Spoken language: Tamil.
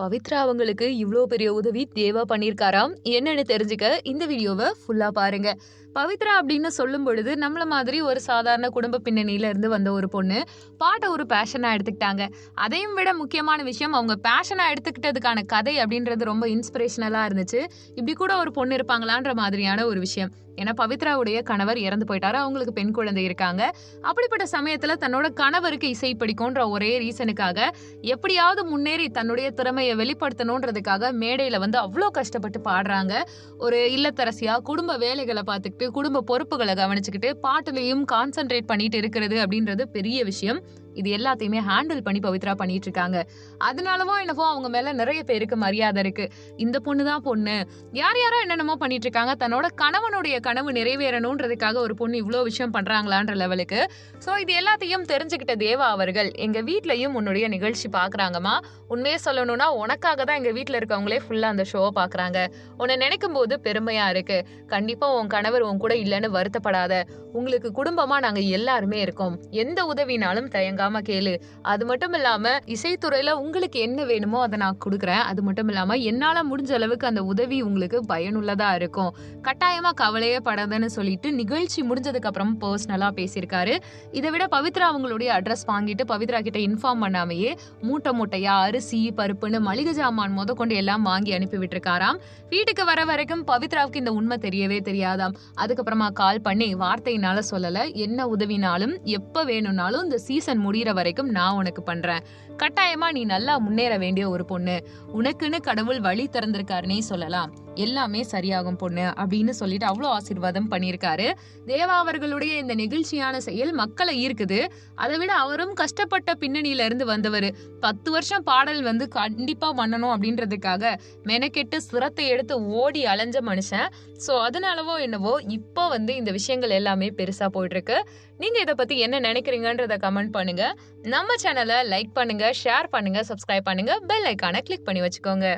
பவித்ரா அவங்களுக்கு இவ்வளோ பெரிய உதவி தேவா பண்ணியிருக்காராம் என்னன்னு தெரிஞ்சுக்க இந்த வீடியோவை ஃபுல்லாக பாருங்க. பவித்ரா அப்படின்னு சொல்லும் பொழுது நம்மள மாதிரி ஒரு சாதாரண குடும்ப பின்னணியில இருந்து வந்த ஒரு பொண்ணு பாட்டை ஒரு பேஷனாக எடுத்துக்கிட்டாங்க. அதையும் விட முக்கியமான விஷயம் அவங்க பேஷனாக எடுத்துக்கிட்டதுக்கான கதை அப்படின்றது ரொம்ப இன்ஸ்பிரேஷனலாக இருந்துச்சு. இப்படி கூட ஒரு பொண்ணு இருப்பாங்களான்ற மாதிரியான ஒரு விஷயம். ஏன்னா பவித்ராவுடைய கணவர் இறந்து போயிட்டாரு அவங்களுக்கு பெண் குழந்தை இருக்காங்க. அப்படிப்பட்ட சமயத்தில் தன்னோட கணவருக்கு இசை பிடிக்கும்ன்ற ஒரே ரீசனுக்காக எப்படியாவது முன்னேறி தன்னுடைய திறமையை வெளிப்படுத்தணுன்றதுக்காக மேடையில வந்து அவ்வளோ கஷ்டப்பட்டு பாடுறாங்க. ஒரு இல்லத்தரசியா குடும்ப வேலைகளை பார்த்துக்கிட்டு குடும்ப பொறுப்புகளை கவனிச்சுக்கிட்டு பாட்டுலையும் கான்சென்ட்ரேட் பண்ணிட்டு இருக்கிறது அப்படின்றது பெரிய விஷயம். இது எல்லாத்தையுமே ஹேண்டில் பண்ணி பவித்ரா பண்ணிட்டு இருக்காங்க அதனாலவோ என்னவோ அவங்க மேல நிறைய பேருக்கு மரியாதை இருக்கு. இந்த பொண்ணு தான் பொண்ணு. யார் யாரோ என்னென்னமோ பண்ணிட்டு இருக்காங்க தன்னோட கணவனுடைய கனவு நிறைவேறணுன்றதுக்காக ஒரு பொண்ணு இவ்வளோ விஷயம் பண்றாங்களான்ற லெவலுக்கு ஸோ இது எல்லாத்தையும் தெரிஞ்சுக்கிட்ட தேவா அவர்கள் எங்க வீட்லயும் உன்னுடைய நிகழ்ச்சி பாக்குறாங்கம்மா. உண்மையே சொல்லணும்னா உனக்காக தான் எங்க வீட்ல இருக்கவங்களே ஃபுல்லா அந்த ஷோவை பாக்குறாங்க. உன்னை நினைக்கும் போது பெருமையா இருக்கு. கண்டிப்பா உன் கணவர் உன் கூட இல்லைன்னு வருத்தப்படாத. உங்களுக்கு குடும்பமா நாங்க எல்லாருமே இருக்கோம். எந்த உதவினாலும் தயங்காம கேளு. அது மட்டும் இல்லாம இசைத்துறையில உங்களுக்கு என்ன வேணுமோ அதை நான் கொடுக்குறேன். அது மட்டும் இல்லாம என்னால முடிஞ்ச அளவுக்கு அந்த உதவி உங்களுக்கு பயனுள்ளதா இருக்கும். கட்டாயமா கவலையே படாதன்னு சொல்லிட்டு நிகழ்ச்சி முடிஞ்சதுக்கு அப்புறம் பர்சனலா பேசியிருக்காரு. இதை விட பவித்ரா அவங்களுடைய அட்ரஸ் வாங்கிட்டு பவித்ரா கிட்ட இன்ஃபார்ம் பண்ணாமையே மூட்டை மூட்டையா அரிசி பருப்புன்னு மளிகை ஜாமான் முத கொண்டு எல்லாம் வாங்கி அனுப்பி விட்டுருக்காராம். வீட்டுக்கு வர வரைக்கும் பவித்ராவுக்கு இந்த உண்மை தெரியவே தெரியாதாம். அதுக்கப்புறமா கால் பண்ணி வார்த்தையினால சொல்லல. என்ன உதவினாலும் எப்ப வேணும்னாலும் இந்த சீசன் முடிகிற வரைக்கும் நான் உனக்கு பண்றேன். கட்டாயமா நீ நல்லா முன்னேற வேண்டிய ஒரு பொண்ணு. உனக்குன்னு கடவுள் வழி திறந்திருக்காருன்னே சொல்லலாம். எல்லாமே சரியாகும் பொண்ணு அப்படின்னு சொல்லிட்டு அவ்வளோ ஆசீர்வாதம் பண்ணியிருக்காரு. தேவா அவர்களுடைய இந்த நெகிழ்ச்சியான செயல் மக்களை ஈர்க்குது. அதை விட அவரும் கஷ்டப்பட்ட பின்னணியில இருந்து வந்தவர். பத்து வருஷம் பாடல் வந்து கண்டிப்பா பண்ணணும் அப்படின்றதுக்காக மெனக்கெட்டு சிரத்தை எடுத்து ஓடி அலைஞ்ச மனுஷன். ஸோ அதனாலவோ என்னவோ இப்போ வந்து இந்த விஷயங்கள் எல்லாமே பெருசா போயிட்டு இருக்கு நீங்க இதை பத்தி என்ன நினைக்கிறீங்கன்றத கமெண்ட் பண்ணுங்க. நம்ம சேனலை லைக் பண்ணுங்க ஷேர் பண்ணுங்க சப்ஸ்கிரைப் பண்ணுங்க பெல் ஐக்கானை கிளிக் பண்ணி வச்சுக்கோங்க.